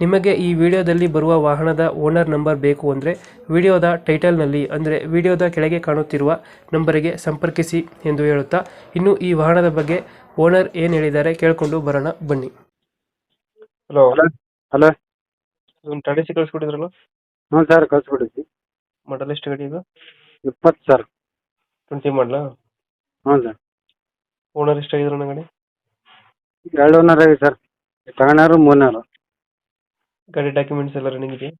ನಿಮಗೆ ಈ ವಿಡಿಯೋದಲ್ಲಿ ಬರುವ ವಾಹನದ ಓನರ್ ನಂಬರ್ ಬೇಕು ಅಂದರೆ ವಿಡಿಯೋದ ಟೈಟಲ್ನಲ್ಲಿ ಅಂದರೆ ವಿಡಿಯೋದ ಕೆಳಗೆ ಕಾಣುತ್ತಿರುವ ನಂಬರಿಗೆ ಸಂಪರ್ಕಿಸಿ ಎಂದು ಹೇಳುತ್ತಾ ಇನ್ನು ಈ ವಾಹನದ ಬಗ್ಗೆ ಓನರ್ ಏನು ಹೇಳಿದ್ದಾರೆ ಕೇಳಿಕೊಂಡು ಬರೋಣ ಬನ್ನಿ. ಹಲೋ. ಹಲೋ. ಒಂದು ಟಾಟಾ ಸಿ ಕಳಿಸ್ಕೊಟ್ಟಿದ್ರಲ್ಲ? ಹ್ಞೂ ಸರ್ ಕಳಿಸ್ಬಿಟ್ಟಿದ್ವಿ ಮಾಡಲ್ ಎಷ್ಟು ಗಾಡಿ ಇದು? ಇಪ್ಪತ್ತು ಸರ್. ಟ್ವೆಂಟಿ ಮಾಡಲ ಹ್ಞೂ ಸರ್. ಓನರ್ ಎಷ್ಟಾಗಿದ್ರು ಗಾಡಿ? ಎರಡು ಓನರ್ ಆಗಿದೆ ಸರ್. ತಗೊಂಡಾರು ಮೂರ್ನಾರು ಗಾಡಿ ಡಾಕ್ಯುಮೆಂಟ್ಸ್ ಎಲ್ಲ ರನ್ನಿಂಗ್ ಇದೆ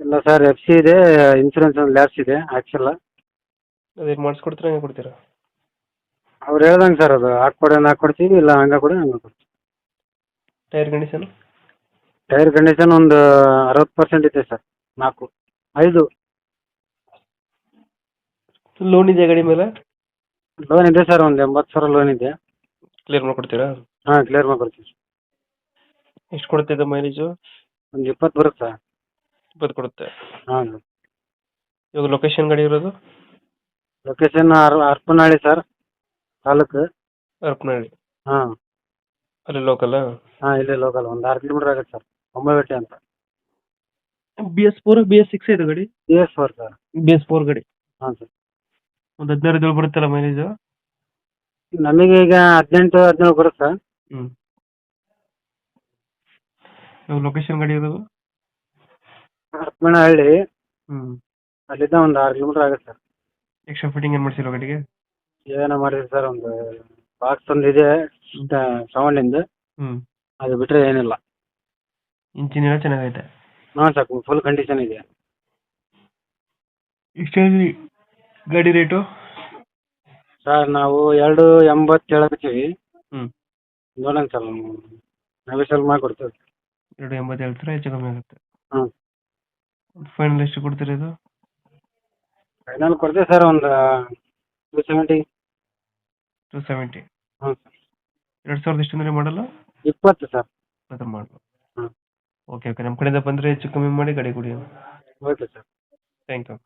ಇಲ್ಲ ಸರ್ ಎಫ್ ಸಿ ಇದೆ ಇನ್ಸೂರೆನ್ಸ್ ಒಂದು ಲ್ಯಾಬ್ಸ್ ಇದೆ ಹಾಕ್ಸಲ್ಲ. ಅದೇನು ಮಾಡಿಸ್ಕೊಡ್ತೀರಾ ಹಂಗೆ ಕೊಡ್ತೀರಾ? ಅವ್ರು ಹೇಳ್ದಂಗೆ ಸರ್ ಅದು ಹಾಕ್ಕೊಡಿ ಹಾಕ್ಕೊಡ್ತೀವಿ ಇಲ್ಲ ಹಂಗೆ ಕೊಡಿ ಹಂಗೆ ಕೊಡ್ತೀವಿ ಟೈರ್ ಕಂಡೀಷನ್ ಟೈರ್ ಕಂಡೀಷನ್ ಒಂದು ಅರವತ್ತು ಪರ್ಸೆಂಟ್ ಇದೆ ಸರ್ ನಾಲ್ಕು ಐದು. ಲೋನ್ ಇದೆ ಗಾಡಿ ಮೇಲೆ? ಲೋನ್ ಇದೆ ಸರ್ ಒಂದು ಎಂಬತ್ತು ಸಾವಿರ ಲೋನ್ ಇದೆ. ಕ್ಲಿಯರ್ ಮಾಡ್ಕೊಡ್ತೀರಾ? ಹಾಂ ಕ್ಲಿಯರ್ ಮಾಡ್ಕೊಡ್ತೀವಿ. ಎಷ್ಟು ಕೊಡುತ್ತೆ ಇದು ಮೈಲೇಜು ಒಂದು ಇಪ್ಪತ್ತು ಬರುತ್ತೆ. ಸರ್ ಇಪ್ಪತ್ತು ಕೊಡುತ್ತೆ. ಹಾಂ. ಸರ್ ಇವಾಗ ಲೊಕೇಶನ್ ಗಾಡಿ ಇರೋದು? ಲೊಕೇಶನ್ ಅರ್ ಅರ್ಪನಹಳ್ಳಿ ಸರ್ ತಾಲೂಕು. ಅರ್ಪನಹಳ್ಳಿ. ಹಾಂ. ಅಲ್ಲಿ ಲೋಕಲ್ ಹಾಂ ಇಲ್ಲೇ ಲೋಕಲ್ ಒಂದು ಆರು ಕಿಲೋಮೀಟರ್ ಆಗುತ್ತೆ ಸರ್ ಒಂಬೈಬೆಟ್ಟೆ ಅಂತ. B S four B S six ಇದೆ ಗಾಡಿ? B S four sir B S four ಗಾಡಿ. ಹಾಂ ಸರ್ ಒಂದು ಹದಿನಾರು ಬರುತ್ತಲ್ಲ ಮೈಲೇಜು ನಮಗೆ ಈಗ ಹದಿನೆಂಟು ಹದಿನೇಳು ಬರುತ್ತೆ. ಹ್ಞೂ ಇವಾಗ ಲೊಕೇಶನ್ ಗಾಡಿ ಇರೋದು ಹರಪನಹಳ್ಳಿ ಹ್ಞೂ ಅಲ್ಲಿಂದ ಒಂದು ಆರು ಕಿಲೋಮೀಟರ್ ಆಗುತ್ತೆ ಸರ್. ಎಕ್ಸ್ಟ್ರಾ ಫಿಟ್ಟಿಂಗ್ ಏನು ಮಾಡಿಸಿಲ್ಲ ಗಾಡಿಗೆ? ಏನೋ ಮಾಡಿದ್ರಿ ಸರ್ ಒಂದು ಬಾಕ್ಸ್ ಒಂದು ಇದೆ ಸೌಂಡಿಂದು. ಹ್ಞೂ ಅದು ಬಿಟ್ಟರೆ ಏನಿಲ್ಲ. ಇಂಚಿನ ಎಲ್ಲ ಚೆನ್ನಾಗೈತೆ? ಹಾಂ ಸರ್ ಫುಲ್ ಕಂಡೀಷನ್ ಇದೆ. ಇಷ್ಟೇ ಗಾಡಿ ರೇಟು ಸರ್ ನಾವು ಎರಡು ಎಂಬತ್ತು ಹೇಳಕತ್ತೀವಿ ಹ್ಮ್. ನೋಡೋಣ ಸರ್ ನಾವೇ ಸ್ವಲ್ಪ ಮಾಡಿಕೊಡ್ತೀವಿ ಎರಡು ಎಂಬತ್ತು ಹೇಳ್ತಾರೆ ಹೆಚ್ಚು ಕಮ್ಮಿ ಆಗುತ್ತೆ. ಹ್ಮ್. ಫೈನಲ್ ಎಷ್ಟು ಕೊಡ್ತೀರಿ ಇದು ಫೈನಲ್ ಕೊಡ್ತೀವಿ ಸರ್ ಒಂದು ಟು ಸೆವೆಂಟಿ ಟು ಸೆವೆಂಟಿ ಹ್ಞೂ ಸರ್ ಎರಡು ಸಾವಿರದ ಎಷ್ಟು ಅಂದರೆ ಮಾಡಲ್ಲ ಇಪ್ಪತ್ತು ಸರ್. ಅದು ಮಾಡಲು ಹ್ಮ್. ಓಕೆ ಓಕೆ ನಮ್ಮ ಕಡೆಯಿಂದ ಬಂದರೆ ಹೆಚ್ಚು ಕಮ್ಮಿ ಮಾಡಿ ಗಡಿ ಕೊಡಿ. Okay sir. Thank you